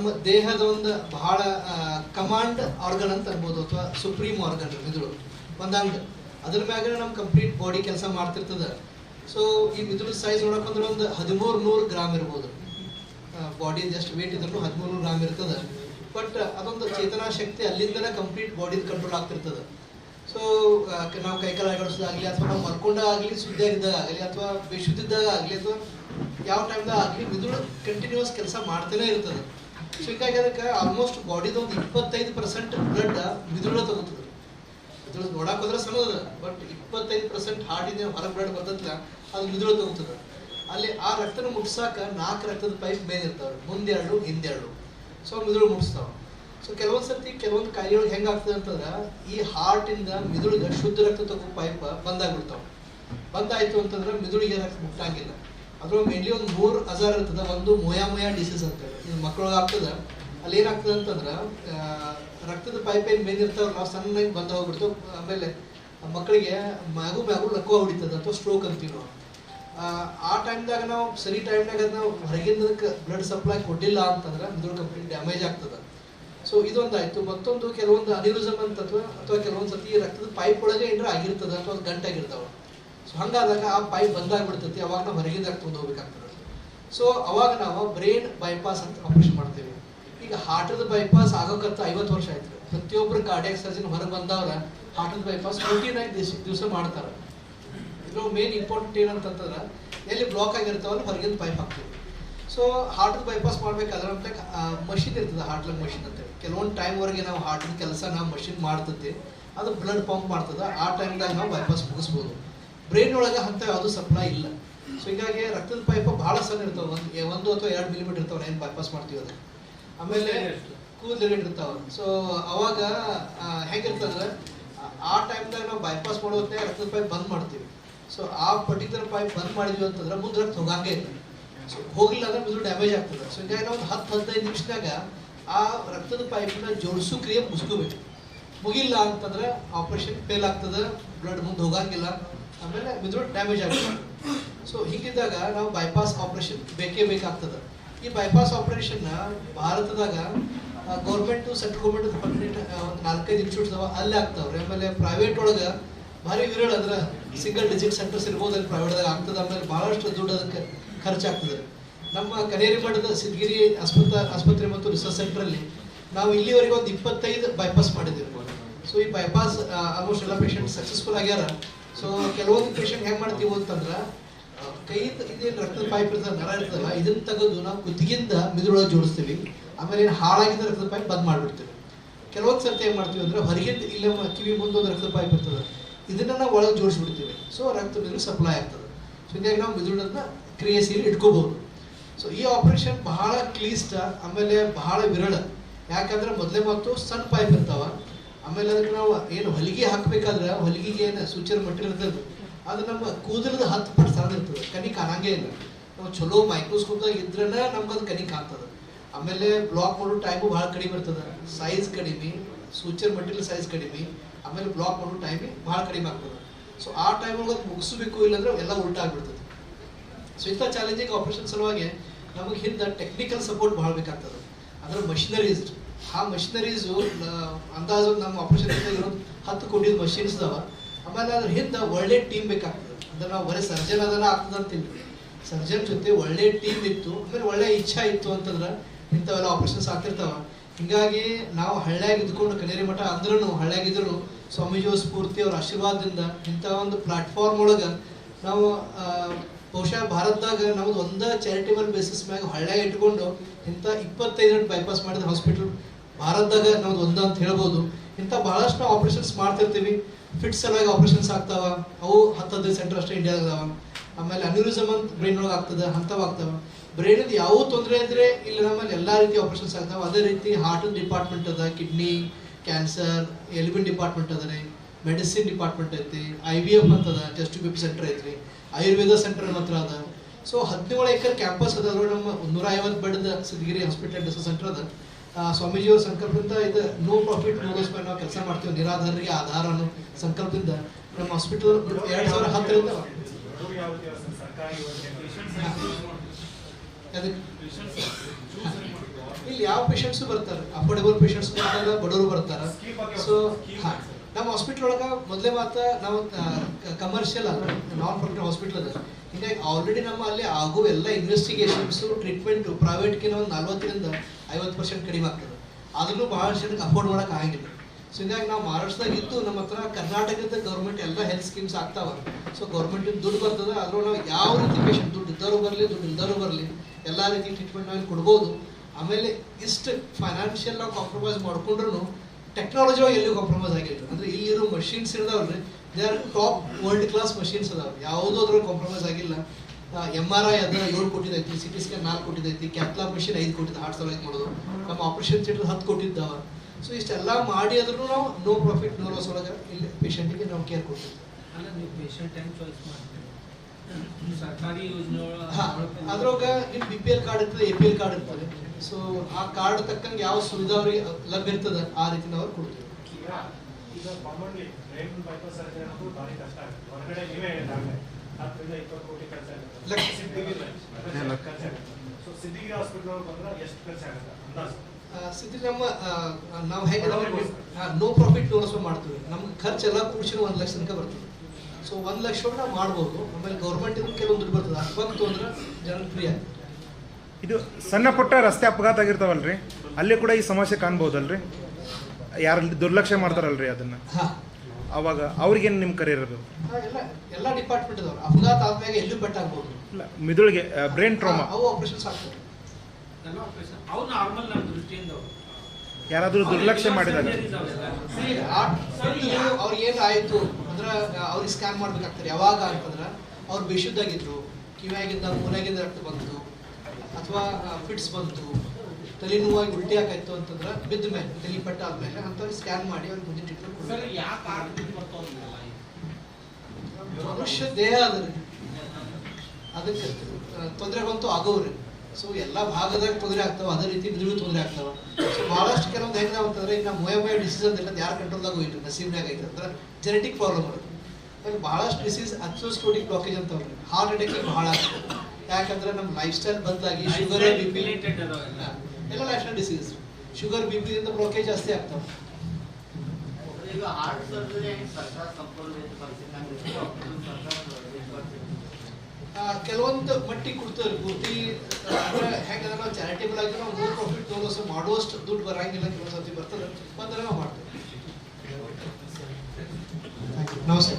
ನಮ್ಮ ದೇಹದ ಒಂದು ಬಹಳ ಕಮಾಂಡ್ ಆರ್ಗನ್ ಅಂತ ಅನ್ಬೋದು ಅಥವಾ ಸುಪ್ರೀಂ ಆರ್ಗನ್ ಮಿದುಳು ಒಂದಂಗ ಅದ್ರ ಮ್ಯಾಗ ನಮ್ಮ ಕಂಪ್ಲೀಟ್ ಬಾಡಿ ಕೆಲಸ ಮಾಡ್ತಿರ್ತದೆ. ಸೊ ಈ ಮಿದುಳು ಸೈಜ್ ನೋಡಕ್ಕಂದ್ರೆ ಒಂದು ಹದಿಮೂರು ನೂರು ಗ್ರಾಮ್ ಇರ್ಬೋದು. ಬಾಡಿ ಜಸ್ಟ್ ವೇಟ್ ಇದ್ರೂ ಹದಿಮೂರು ಗ್ರಾಮ್ ಇರ್ತದೆ. ಬಟ್ ಅದೊಂದು ಚೇತನಾ ಶಕ್ತಿ ಅಲ್ಲಿಂದನೇ ಕಂಪ್ಲೀಟ್ ಬಾಡಿ ಕಂಟ್ರೋಲ್ ಆಗ್ತಿರ್ತದೆ. ಸೊ ನಾವು ಕೈಕಾಲ ಅಳವಡಿಸೋದಾಗಲಿ ಅಥವಾ ನಾವು ಇದ್ದಾಗ ಆಗಲಿ ಅಥವಾ ಬೇಶುದ್ದಿದ್ದಾಗ ಆಗಲಿ ಅಥವಾ ಯಾವ ಟೈಮ್ದಾಗ ಆಗಲಿ ಮಿದುಳು ಕಂಟಿನ್ಯೂಸ್ ಕೆಲಸ ಮಾಡ್ತಾನೆ ಇರ್ತದೆ. ಹೀಗಾಗಿ ಅದಕ್ಕೆ ಆಲ್ಮೋಸ್ಟ್ ಬಾಡಿದು ಒಂದು ಇಪ್ಪತ್ತೈದು ಪರ್ಸೆಂಟ್ ಬ್ಲಡ್ ಮಿದುಳು ತಗೋತದ್ರು ಮಿದುಳ ನೋಡಕ್ ಹೋದ್ರೆ ಸಣ್ಣದ ಬಟ್ ಇಪ್ಪತ್ತೈದು ಪರ್ಸೆಂಟ್ ಹಾರ್ಟಿನ ಹೊರ ಬ್ಲಡ್ ಬರ್ತದಲ್ಲ ಅದು ಮಿದುಳು ತಗೋತದ. ಅಲ್ಲಿ ಆ ರಕ್ತನ ಮುಟ್ಸಾಕ ನಾಲ್ಕು ರಕ್ತದ ಪೈಪ್ ಮೇನ್ ಇರ್ತಾವೆ ಮುಂದೆರಡು ಹಿಂದೆರಡು ಸೊ ಮಿದುಳು ಮುಟ್ಸ್ತಾವ. ಸೊ ಕೆಲವೊಂದು ಸರ್ತಿ ಕೆಲವೊಂದು ಕಾಯಿಲೆಗಳು ಹೆಂಗಾಗ್ತದೆ ಅಂತಂದ್ರೆ, ಈ ಹಾರ್ಟಿಂದ ಮಿದುಳಿಗೆ ಶುದ್ಧ ರಕ್ತ ತಗೋ ಪೈಪ್ ಬಂದಾಗ್ಬಿಡ್ತಾವ ಬಂದಾಯ್ತು ಅಂತಂದ್ರೆ ಮಿದುಳಿಗೆ ರಕ್ತ ಮುಟ್ಟಂಗಿಲ್ಲ. ಅದ್ರೊಳಗೆ ಮೇನ್ಲಿ ಒಂದು ಮೂರು ಅಜಾರ್ ಇರ್ತದೆ ಒಂದು ಮೊಯಾಮೊಯ ಡಿಸೀಸ್ ಅಂತೇಳಿ ಇದು ಮಕ್ಕಳೊಳಗೆ ಆಗ್ತದೆ. ಅಲ್ಲಿ ಏನಾಗ್ತದೆ ಅಂತಂದ್ರೆ ರಕ್ತದ ಪೈಪ್ ಏನ್ ಮೇನ್ ಇರ್ತಾವಲ್ಲ ನಾವು ಸಣ್ಣಗೆ ಬಂದ ಹೋಗ್ಬಿಡ್ತಾವ ಆಮೇಲೆ ಮಕ್ಕಳಿಗೆ ಮ್ಯಾಗು ಮ್ಯಾಗು ಲಕ್ವ ಹೊಡಿತದೆ ಅಥವಾ ಸ್ಟ್ರೋಕ್ ಅಂತೀವಿ ನಾವು ಆ, ಟೈಮ್ದಾಗ ನಾವು ಸರಿ ಟೈಮ್ನಾಗ ನಾವು ಹೊರಗಿಂದಕ್ಕೆ ಬ್ಲಡ್ ಸಪ್ಲೈ ಕೊಟ್ಟಿಲ್ಲ ಅಂತಂದ್ರೆ ಮಿದುಳು ಕಂಪ್ಲೀಟ್ ಡ್ಯಾಮೇಜ್ ಆಗ್ತದೆ. ಸೊ ಇದೊಂದಾಯ್ತು. ಮತ್ತೊಂದು ಕೆಲವೊಂದು ಅನಿರುಸಮ್ ಅಂತ ಅಥವಾ ಅಥವಾ ಕೆಲವೊಂದು ಸತಿ ರಕ್ತದ ಪೈಪ್ ಒಳಗೆ ಏನಾರ ಆಗಿರ್ತದೆ ಅಥವಾ ಗಂಟಾಗಿರ್ತಾವ. ಸೊ ಹಂಗಾದಾಗ ಆ ಪೈಪ್ ಬಂದಾಗ್ಬಿಡ್ತೈತಿ, ಅವಾಗ ನಾವು ಹೊರಗಿಂದ ತಗೊಂಡು ಹೋಗ್ಬೇಕಾಗ್ತದೆ. ಸೊ ಅವಾಗ ನಾವು ಬ್ರೈನ್ ಬೈಪಾಸ್ ಅಂತ ಆಪರೇಷನ್ ಮಾಡ್ತೀವಿ. ಈಗ ಹಾರ್ಟದ ಬೈಪಾಸ್ ಆಗೋಕಂತ ಐವತ್ತು ವರ್ಷ ಆಯ್ತು. ಪ್ರತಿಯೊಬ್ಬರು ಕಾರ್ಡಿಯಾಕ್ ಸರ್ಜನ್ ಹೊರಗೆ ಬಂದವ್ರ ಹಾರ್ಟದ ಬೈಪಾಸ್ ಫೋರ್ಟಿ ನೈನ್ ದಿವಸ ದಿವಸ ಮಾಡ್ತಾರೆ. ಇದ್ರ ಮೇನ್ ಇಂಪಾರ್ಟೆಂಟ್ ಏನಂತಂದ್ರೆ ಎಲ್ಲಿ ಬ್ಲಾಕ್ ಆಗಿರ್ತಾವಲ್ಲ ಹೊರಗಿಂದ ಪೈಪ್ ಹಾಕ್ತೀವಿ. ಸೊ ಹಾರ್ಟದ ಬೈಪಾಸ್ ಮಾಡ್ಬೇಕಾದ್ರೆ ಅಂತ ಮಷಿನ್ ಇರ್ತದೆ ಹಾರ್ಟ್ಲಗ್ ಮಷಿನ್ ಅಂತ. ಕೆಲವೊಂದು ಟೈಮ್ವರೆಗೆ ನಾವು ಹಾರ್ಟಿನ ಕೆಲಸ ನಾವು ಮಷಿನ್ ಮಾಡ್ತದೆ ಅದು ಬ್ಲಡ್ ಪಂಪ್ ಮಾಡ್ತದೆ. ಆ ಟೈಮ್ದಾಗ ನಾವು ಬೈಪಾಸ್ ಮುಗಿಸ್ಬೋದು. ಬ್ರೈನ್ ಒಳಗೆ ಅಂತ ಯಾವುದು ಸಪ್ಲೈ ಇಲ್ಲ. ಸೊ ಹೀಗಾಗಿ ರಕ್ತದ ಪೈಪ್ ಭಾಳ ಸಣ್ಣ ಇರ್ತಾವ ಒಂದು ಒಂದು ಅಥವಾ ಎರಡು ಮಿಲಿಮೀಟರ್ ಇರ್ತಾವ. ಏನು ಬೈಪಾಸ್ ಮಾಡ್ತೀವಿ ಅದು ಆಮೇಲೆ ಕೂದಲು ಇರ್ತಾವ ಸೊ ಅವಾಗ ಹೆಂಗಿರ್ತಂದ್ರೆ ಆ- ಟೈಮ್ದಾಗ ನಾವು ಬೈಪಾಸ್ ಮಾಡೋ ರಕ್ತದ ಪೈಪ್ ಬಂದ್ ಮಾಡ್ತೀವಿ. ಸೊ ಆ ಪರ್ಟಿಕ್ಯುಲರ್ ಪೈಪ್ ಬಂದ್ ಮಾಡಿದ್ವಿ ಅಂತಂದ್ರೆ ಮುಂದೆ ರಕ್ತ ಹೋಗಂಗೆ ಇಲ್ಲ ಸೊ ಹೋಗಿಲ್ಲ ಅಂದ್ರೆ ಮೊದಲು ಡ್ಯಾಮೇಜ್ ಆಗ್ತದೆ. ಸೊ ಹೀಗಾಗಿ ನಾವು ಒಂದು ಹತ್ತು ಹದಿನೈದು ನಿಮಿಷದಾಗ ಆ ರಕ್ತದ ಪೈಪ್ನ ಜೋಡಿಸೋ ಕ್ರಿಯೆ ಮುಸ್ಕೋಬೇಕು ಮುಗಿಲ್ಲ ಅಂತಂದ್ರೆ ಆಪರೇಷನ್ ಫೇಲ್ ಆಗ್ತದೆ. ಬ್ಲಡ್ ಮುಂದೆ ಹೋಗಂಗಿಲ್ಲ. ಆಮೇಲೆ ವಿದೌಟ್ ಡ್ಯಾಮೇಜ್ ಆಗುತ್ತೆ. ಸೊ ಹೀಗಿದ್ದಾಗ ನಾವು ಬೈಪಾಸ್ ಆಪರೇಷನ್ ಬೇಕೇ ಬೇಕಾಗ್ತದೆ. ಈ ಬೈಪಾಸ್ ಆಪರೇಷನ್ನ ಭಾರತದಾಗ ಗೌರ್ಮೆಂಟು ಸೆಂಟ್ರಲ್ ಗೌರ್ಮೆಂಟ್ ಪರ್ಮನೆಂಟ್ ಒಂದು ನಾಲ್ಕೈದು ಇನ್ಸ್ಟಿಟ್ಯೂಟ್ಸ್ ಅವ ಅಲ್ಲೇ ಆಗ್ತಾವ್ರಿ. ಆಮೇಲೆ ಪ್ರೈವೇಟ್ ಒಳಗೆ ಭಾರಿ ವಿರಳ ಅಂದ್ರೆ ಸಿಂಗಲ್ ಡಿಜಿಟ್ ಸೆಂಟರ್ಸ್ ಇರ್ಬೋದು, ಅಲ್ಲಿ ಪ್ರೈವೇಟ್ದಾಗ ಆಗ್ತದೆ. ಆಮೇಲೆ ಭಾಳಷ್ಟು ದುಡ್ಡು ಅದಕ್ಕೆ ಖರ್ಚಾಗ್ತದೆ. ನಮ್ಮ ಕನೇರಿ ಮಠದ ಸಿದ್ಗಿರಿ ಆಸ್ಪತ್ರೆ ಆಸ್ಪತ್ರೆ ಮತ್ತು ರಿಸರ್ಚ್ ಸೆಂಟ್ರಲ್ಲಿ ನಾವು ಇಲ್ಲಿವರೆಗೆ ಒಂದು ಇಪ್ಪತ್ತೈದು ಬೈಪಾಸ್ ಮಾಡಿದ್ದೀವಿ. ಸೊ ಈ ಬೈಪಾಸ್ ಆಲ್ಮೋಸ್ಟ್ ಎಲ್ಲ ಪೇಷಂಟ್ ಸಕ್ಸಸ್ಫುಲ್ ಆಗ್ಯಾರ. ಸೊ ಕೆಲವೊಂದು ಪೇಷಂಟ್ ಹೆಂಗೆ ಮಾಡ್ತೀವಿ ಅಂತಂದ್ರೆ ಕೈ ಇದೇನು ರಕ್ತದ ಪೈಪ್ ಇರ್ತದೆ, ನರ ಇರ್ತದಲ್ಲ ಇದನ್ನ ತೆಗೆದು ನಾವು ಕುತ್ತಿಗಿಂದ ಮಿದುಳೊಳಗೆ ಜೋಡಿಸ್ತೀವಿ. ಆಮೇಲೆ ಏನು ಹಾಳಾಗಿದ್ದ ರಕ್ತದ ಪೈಪ್ ಬಂದ್ ಮಾಡಿಬಿಡ್ತೀವಿ. ಕೆಲವೊಂದು ಸರ್ತಿ ಏನು ಮಾಡ್ತೀವಿ ಅಂದ್ರೆ ಹೊರಗಿಂದ ಇಲ್ಲ ಕಿವಿ ಮುಂದೆ ಒಂದು ರಕ್ತದ ಪೈಪ್ ಇರ್ತದೆ. ಇದನ್ನ ನಾವು ಒಳಗೆ ಜೋಡಿಸ್ಬಿಡ್ತೀವಿ. ಸೊ ರಕ್ತ ಮಿದುಳು ಸಪ್ಲೈ ಆಗ್ತದೆ. ಸೊ ಹಿಂಗಾಗಿ ನಾವು ಮಿದುಳನ್ನ ಕ್ರಿಯಾಶೀಲ ಇಟ್ಕೋಬಹುದು. ಸೊ ಈ ಆಪರೇಷನ್ ಬಹಳ ಕ್ಲೀಸ್ಟ್ ಆಮೇಲೆ ಬಹಳ ವಿರಳ. ಯಾಕಂದ್ರೆ ಮೊದಲೇ ಮತ್ತು ಸಣ್ಣ ಪೈಪ್ ಇರ್ತಾವ. ಆಮೇಲೆ ಅದಕ್ಕೆ ನಾವು ಏನು ಹೊಲಿಗೆ ಹಾಕ್ಬೇಕಾದ್ರೆ ಹೊಲಿಗೆಗೆ ಏನು ಸೂಚನೆ ಮಟ್ಟಿರ್ತದೆ ಅದು ನಮ್ಮ ಕೂದಲದ ಹತ್ತು ಪಟ್ಟು ಸಣ್ಣ ಇರ್ತದೆ ಕನಿ ಕಾಣಂಗೇ ಇಲ್ಲ. ನಾವು ಚಲೋ ಮೈಕ್ರೋಸ್ಕೋಪ್ದಾಗ ಇದ್ರನ ನಮ್ಗೆ ಅದು ಕನಿ ಕಾಣ್ತದೆ. ಆಮೇಲೆ ಬ್ಲಾಕ್ ಮಾಡೋ ಟೈಮು ಭಾಳ ಕಡಿಮೆ ಇರ್ತದೆ. ಸೈಜ್ ಕಡಿಮೆ ಸೂಚರ್ ಮಟ್ಟಿಲ್ ಸೈಜ್ ಕಡಿಮೆ, ಆಮೇಲೆ ಬ್ಲಾಕ್ ಮಾಡೋ ಟೈಮಿ ಭಾಳ ಕಡಿಮೆ ಆಗ್ತದೆ. ಸೊ ಆ ಟೈಮ್ ಒಳಗೆ ಮುಗಿಸ್ಬೇಕು ಇಲ್ಲಾಂದ್ರೆ ಎಲ್ಲ ಉಲ್ಟಾ ಆಗ್ಬಿಡ್ತದೆ. ಸೊ ಇಂಥ ಚಾಲೆಂಜಿಂಗ್ ಆಪರೇಷನ್ ಸಲುವಾಗಿ ನಮಗೆ ಹಿಂದೆ ಟೆಕ್ನಿಕಲ್ ಸಪೋರ್ಟ್ ಭಾಳ ಬೇಕಾಗ್ತದೆ. ಅಂದ್ರೆ ಮಷಿನರೀಸ್ ಆ ಮಷಿನರೀಸು ಅಂದಾಜು ನಮ್ಮ ಆಪರೇಷನ್ ಇರೋದು ಹತ್ತು ಕೋಟಿ ಮಷಿನ್ಸ್ ಅದಾವ. ಆಮೇಲೆ ಅದ್ರ ಹಿಂದೆ ಒಳ್ಳೆ ಟೀಮ್ ಬೇಕಾಗ್ತದೆ. ಅಂದ್ರೆ ನಾವು ಬರೀ ಸರ್ಜನ್ ಅದನ್ನ ಆಗ್ತದೆ ಸರ್ಜನ್ ಜೊತೆ ಒಳ್ಳೆ ಟೀಮ್ ಇತ್ತು, ಆಮೇಲೆ ಒಳ್ಳೆ ಇಚ್ಛಾ ಇತ್ತು ಅಂತಂದ್ರೆ ಇಂಥವೆಲ್ಲ ಆಪರೇಷನ್ಸ್ ಆಗ್ತಿರ್ತಾವ. ಹಿಂಗಾಗಿ ನಾವು ಹಳ್ಳ್ಯಾಗ ಇದ್ಕೊಂಡು ಕನೇರಿ ಮಠ ಅಂದ್ರೂ ಹಳ್ಳ್ಯಾಗಿದ್ರು ಸ್ವಾಮೀಜಿಯವ್ರ ಸ್ಫೂರ್ತಿ ಅವ್ರ ಆಶೀರ್ವಾದದಿಂದ ಇಂಥ ಒಂದು ಪ್ಲಾಟ್ಫಾರ್ಮ್ ಒಳಗೆ ನಾವು ಬಹುಶಃ ಭಾರತದಾಗ ನಮ್ದು ಒಂದ ಚಾರಿಟೇಬಲ್ ಬೇಸಿಸ್ ಮ್ಯಾಗ ಹಳ್ಳ್ಯಾಗ ಇಟ್ಕೊಂಡು ಇಂಥ ಇಪ್ಪತ್ತೈದು ಬೈಪಾಸ್ ಮಾಡಿದ ಹಾಸ್ಪಿಟಲ್ ಭಾರತದಾಗ ನಮ್ದು ಒಂದ ಅಂತ ಹೇಳ್ಬೋದು. ಇಂಥ ಬಹಳಷ್ಟು ನಾವು ಆಪರೇಷನ್ಸ್ ಮಾಡ್ತಿರ್ತೀವಿ. ಫಿಟ್ ಸಲುವಾಗಿ ಆಪರೇಷನ್ಸ್ ಆಗ್ತಾವ. ಅವು ಹತ್ತು ಹದಿನೈದು ಸೆಂಟರ್ ಅಷ್ಟೇ ಇಂಡಿಯಾದಾಗ ಆಮೇಲೆ ಅನ್ಯೂರಿಸಮ್ ಅಂತ ಬ್ರೈನ್ ಒಳಗೆ ಆಗ್ತದೆ ಅಂಥವು ಆಗ್ತಾವ. ಅದು ಯಾವ ತೊಂದರೆ ಅಂದರೆ ಇಲ್ಲಿ ನಮ್ಮಲ್ಲಿ ಎಲ್ಲ ರೀತಿ ಆಪರೇಷನ್ಸ್ ಆಗ್ತಾವ. ಅದೇ ರೀತಿ ಹಾರ್ಟ್ ಡಿಪಾರ್ಟ್ಮೆಂಟ್ ಅದ ಕಿಡ್ನಿ ಕ್ಯಾನ್ಸರ್ ಎಲ್ಬಿನ್ ಡಿಪಾರ್ಟ್ಮೆಂಟ್ ಅದ ರೀ. ಮೆಡಿಸಿನ್ ಡಿಪಾರ್ಟ್ಮೆಂಟ್ ಐತಿ ಐ ವಿ ಎಫ್ ಅಂತದ ಟೆಸ್ಟ್ ಟ್ಯೂಬ್ ಸೆಂಟರ್ ಐತ್ರಿ. ಆಯುರ್ವೇದ ಸೆಂಟರ್ ಮಾತ್ರ ಅದ. ಸೊ ಹದಿನೇಳು ಎಕರೆ ಕ್ಯಾಂಪಸ್ ಅದ. ಅದ್ರೊಳಗೆ ನಮ್ಮ ನೂರ ಐವತ್ತು ಬೆಡ್ದ ಸಿದ್ಧಗಿರಿ ಹಾಸ್ಪಿಟಲ್ ಡಿಸ್ ಸೆಂಟರ್ ಅದ. ಸ್ವಾಮೀಜಿಯವ್ರ ಸಂಕಲ್ಪದಿಂದ ಇದು ನೋ ಪ್ರಾಫಿಟ್ ನೋ ಲಾಸ್ ನಾವು ಕೆಲಸ ಮಾಡ್ತೀವಿ. ನಿರಾಧಾರರಿಗೆ ಆಧಾರ ಅನ್ನೋ ಸಂಕಲ್ಪದಿಂದ ನಮ್ಮ ಹಾಸ್ಪಿಟಲ್ ಎರಡು ಸಾವಿರ ಹತ್ತರಿಂದ ಇಲ್ಲಿ ಯಾವ ಪೇಷಂಟ್ಸು ಬರ್ತಾರೆ? ಅಫೋರ್ಡೆಬಲ್ ಪೇಷಂಟ್ಸ್ ಬರ್ತಾರೆ, ಬಡವರು ಬರ್ತಾರೆ? ಸೊ ಹಾಂ. ನಮ್ಮ ಹಾಸ್ಪಿಟ್ಲ್ ಒಳಗೆ ಮೊದಲೇ ಮಾತ್ರ ನಾವು ಕಮರ್ಷಿಯಲ್ ಅಲ್ಲ ನಾನ್ ಪ್ರಾಫಿಟ್ ಹಾಸ್ಪಿಟಲ್ ಅದ. ಹೀಗಾಗಿ ಆಲ್ರೆಡಿ ನಮ್ಮ ಅಲ್ಲಿ ಆಗೋ ಎಲ್ಲ ಇನ್ವೆಸ್ಟಿಗೇಷನ್ಸು ಟ್ರೀಟ್ಮೆಂಟು ಪ್ರೈವೇಟ್ಗಿನ ಒಂದು ನಲ್ವತ್ತರಿಂದ ಐವತ್ತು ಪರ್ಸೆಂಟ್ ಕಡಿಮೆ ಆಗ್ತದೆ. ಆದ್ರೂ ಭಾಳಷ್ಟು ಜನಕ್ಕೆ ಅಫೋರ್ಡ್ ಮಾಡೋಕೆ ಆಗಿಲ್ಲ. ಸೊ ಹೀಗಾಗಿ ನಾವು ಮಹಾರಾಷ್ಟ್ರದಾಗ ಇದ್ದು ನಮ್ಮ ಹತ್ರ ಕರ್ನಾಟಕದ ಗೌರ್ಮೆಂಟ್ ಎಲ್ಲ ಹೆಲ್ತ್ ಸ್ಕೀಮ್ಸ್ ಆಗ್ತಾವ. ಸೊ ಗೌರ್ಮೆಂಟಿಂದ ದುಡ್ಡು ಬರ್ತದೆ ಅದ್ರೊಳಗೆ ನಾವು ಯಾವ ರೀತಿ ಪೇಷಂಟ್ ದುಡ್ಡು ಇದ್ದರೂ ಬರಲಿ, ದುಡ್ಡು ಇಲ್ದರೂ ಬರಲಿ, ಎಲ್ಲ ರೀತಿ ಟ್ರೀಟ್ಮೆಂಟ್ ನಾವು ಕೊಡ್ಬೋದು. ಆಮೇಲೆ ಇಷ್ಟು ಫೈನಾನ್ಷಿಯಲ್ ನಾವು ಕಾಂಪ್ರಮೈಸ್ ಮಾಡ್ಕೊಂಡ್ರು ಟೆಕ್ನಾಲಜಿ ಎಲ್ಲಿ ಕಾಂಪ್ರಮೈಸ್ ಆಗಿಲ್ಲ. ಅಂದ್ರೆ ಇಲ್ಲಿರೋ machines ಇದಾವಲ್ರಿ they are top world class machines ಅದಾವ ಯಾವುದೂ ಅದ್ರಲ್ಲಿ ಕಾಂಪ್ರಮೈಸ್ ಆಗಿಲ್ಲ. ಎಂ ಆರ್ ಐ ಅದ ಏಳು ಕೊಟ್ಟಿದೈತಿ ಸಿ ಟಿ ಸ್ಕ್ಯಾನ್ ನಾಲ್ಕು ಕೊಟ್ಟಿದ್ದೈತಿ ಕ್ಯಾಪ್ಲಾ ಮಷಿನ್ ಐದು ಕೊಟ್ಟಿದ್ದು ಹಾರ್ಟ್ ಐದು ಮಾಡೋದು. ನಮ್ಮ ಆಪರೇಷನ್ ಥಿಯೇಟರ್ ಹತ್ತು ಕೊಟ್ಟಿದ್ದಾವ ಸೊ ಇಷ್ಟೆಲ್ಲ ಮಾಡಿ ಆದ್ರೂ ನಾವು ನೋ ಪ್ರಾಫಿಟ್ ನೋ ಲಾಸ್ ಒಳಗೆ ಇಲ್ಲಿ ಪೇಷಂಟಿಗೆ ನಾವು ಕೇರ್ ಕೊಡ್ತೀವಿ. ಅಲ್ಲ ನೀವು ಪೇಷಂಟ್ ಟೈಮ್ ಚಾಯ್ಸ್ ಮಾಡ್ತೀವಿ ಸರ್ಕಾರಿ ಯೋಜನೆ ಅದ್ರೊಳಗ ನಿಮ್ ಬಿ ಪಿ ಎಲ್ ಕಾರ್ಡ್ ಇರ್ತದೆ ಎ ಪಿ ಎಲ್ ಕಾರ್ಡ್ ಇರ್ತದೆ. ಸೊ ಆ ಕಾರ್ಡ್ ತಕ್ಕಂಗೆ ಯಾವ ಸುವಿಧಾ ಅವ್ರಿಗೆ ಲಭ್ಯ ಇರ್ತದೆ ಆ ರೀತಿ ಅವ್ರು ಕೊಡ್ತೀವಿ ಈಗ ಈಗ ಕಾಮನ್ಲಿ ರೈಲ್ ಬೈಪಾಸ್ ಸರ್ಜರಿ ಅನ್ನೋದು ಭಾರಿ ಕಷ್ಟ ಆಗುತ್ತೆ. ಹೊರಗಡೆ ನೀವೇ ಹೇಳಿದಾಗಲೇ ಹತ್ತರಿಂದ ಇಪ್ಪತ್ತು ಕೋಟಿ ಖರ್ಚಾಗುತ್ತೆ ಲಕ್ಷ. ಸಿದ್ಧಗಿರಿ ಖರ್ಚಾಗುತ್ತೆ ಸೊ ಸಿದ್ಧಗಿರಿ ಹಾಸ್ಪಿಟಲ್ ಬಂದ್ರೆ ಎಷ್ಟು ಖರ್ಚಾಗುತ್ತೆ ಅಂದಾಜು. ಸ್ಥಿತಿ ನಮ್ಮ ನಾವು ಹೆಂಗೆ ನೋ ಪ್ರಾಫಿಟ್ ನೋಡಿಸ್ ಮಾಡ್ತೀವಿ. ನಮ್ಗೆ ಎಲ್ಲ ಕೂಡಿಸಿ ಒಂದು ಲಕ್ಷ ತನಕ ಬರ್ತದೆ. ಸೊ ಒಂದು ಲಕ್ಷ ಒಳಗೆ ನಾವು ಮಾಡ್ಬೋದು. ಆಮೇಲೆ ಗೌರ್ಮೆಂಟ್ ಇಂದ ಕೆಲವೊಂದು ದುಡ್ಡು ಬರ್ತದೆ. ಅದು ಬಂತು ಅಂದ್ರೆ ಜನ ಫ್ರೀ ಆಗ್ತದೆ ಇದು ಸಣ್ಣ ಪುಟ್ಟ ರಸ್ತೆ ಅಪಘಾತ ಆಗಿರ್ತಾವಲ್ರಿ? ಅಲ್ಲಿ ಕೂಡ ಈ ಸಮಸ್ಯೆ ಕಾಣ್ಬೋದಲ್ರಿ? ಯಾರು ದುರ್ಲಕ್ಷ್ಯ ಮಾಡ್ತಾರಲ್ರಿ ಅದನ್ನ? ಅವಾಗ ಅವ್ರಿಗೇನು ನಿಮ್ಮ ಕರೆ ಇರೋದು ಎಲ್ಲ ಎಲ್ಲ ಡಿಪಾರ್ಟ್ಮೆಂಟ್ ಅಪಘಾತ ಆದ್ಮೇಲೆ ಎಲ್ಲೂ ಬೆಟ್ಟ ಆಗ್ಬೋದು ಇಲ್ಲ ಮಿದುಳಿಗೆ ಬ್ರೈನ್ ಟ್ರಾಮಾ ಯಾರಾದ್ರೂ ಅವು ಆಪರೇಷನ್ಸ್ ಆಗ್ತವೆ ಆಪರೇಷನ್ ಅವು ನಾರ್ಮಲ್ ನಮ್ಮ ದೃಷ್ಟಿಯಿಂದ. ಯಾರಾದರೂ ದುರ್ಲಕ್ಷ್ಯ ಮಾಡಿದಾಗ. ಅವ್ರಿಗೆ ಏನು ಆಯ್ತು ಅಂದ್ರೆ ಅವ್ರಿಗೆ ಸ್ಕ್ಯಾನ್ ಮಾಡ್ಬೇಕಾಗ್ತದೆ. ಯಾವಾಗ ಅಂತಂದ್ರೆ ಅವ್ರು ಬಿಶುದ್ದಾಗಿದ್ರು ಕಿವಿಯಾಗಿಂದ ಮೂಲೆಯಾಗಿಂದ ರಕ್ತ ಬಂತು. ಅಥವಾ ಫಿಟ್ಸ್ ಬಂತು ತಲೆನೋವಾಗಿ ಉಲ್ಟಿ ಆಕಾಯ್ತು ಅಂತಂದ್ರೆ ಬಿದ್ದ ಮೇಲೆ ತಲೆ ಪಟ್ಟ ಆದ್ಮೇಲೆ ಅಂಥವ್ರಿಗೆ ಸ್ಕ್ಯಾನ್ ಮಾಡಿ ಅವ್ರಿಗೆ ಮುಂದೆ ಟ್ರೀಟ್ಮೆಂಟ್ ಕೊಡ್ತಾರೆ. ಮನುಷ್ಯ ದೇಹ ಅದ್ರಿ ಅದಕ್ಕೆ ತೊಂದರೆ ಬಂತು ಆಗೋವ್ರಿ. ಸೊ ಎಲ್ಲ ಭಾಗದಾಗ ತೊಂದರೆ ಆಗ್ತಾವ ಅದೇ ರೀತಿ ಮಿದುಳು ತೊಂದರೆ ಆಗ್ತಾವ. ಸೊ ಭಾಳಷ್ಟು ಕೆಲವೊಂದು ಹೆಂಗೆ ಅಂತಂದ್ರೆ ಈಗ ಮೊಯ ಮೊಯ ಡಿಸೀಸ್ ಅಂತ ಯಾರು ಕಂಟ್ರೋಲ್ದಾಗ ಹೋಯ್ತು ನಸೀಬ್ನಾಗ ಐತೆ ಅಂದ್ರೆ ಜೆನೆಟಿಕ್ ಪ್ರಾಬ್ಲಮ್ ಅದು. ಭಾಳಷ್ಟು ಡಿಸೀಸ್ ಅಕ್ಸೋಸ್ಟೋಟಿಕ್ ಬ್ಲಾಕೇಜ್ ಅಂತ ಹಾರ್ಟ್ ಅಟ್ಯಾಕ್ ಭಾಳ ಆಗ್ತದೆ. ಯಾಕಂದ್ರೆ ನಮ್ಮ ಲೈಫ್ ಸ್ಟೈಲ್ ಬದಲಾಗಿ ಶುಗರ್ ಬಿ ಪಿ ಎಲ್ಲ. Lifestyle disease sugar B P ಇಂದ ಬ್ಲೋಕೇಜ್ ಜಾಸ್ತಿ ಆಗ್ತಾವೆ. ಈಗ ಹಾರ್ಟ್ ಸರ್ಜರಿ ಸರ್ಕಾರ ಕೆಲವೊಂದು ಮಟ್ಟಿ ಕೊಡ್ತಾರೆ ಪೂರ್ತಿ ಅಂದ್ರೆ ಹೆಂಗಂದ್ರೆ ನಾವು ಚಾರಿಟೇಬಲ್ ಆಗಿ ನಾವು ನೋ ಪ್ರಾಫಿಟ್ ತೋರಿಸೋ ಮಾಡುವಷ್ಟು ದುಡ್ಡು ಬರಂಗಿಲ್ಲ ಕೆಲವೊಂದು ಸರ್ತಿ ಬರ್ತದೆ ಬಂದ್ರೆ ನಾವು ಮಾಡ್ತೇವೆ. ನಮಸ್ತೆ.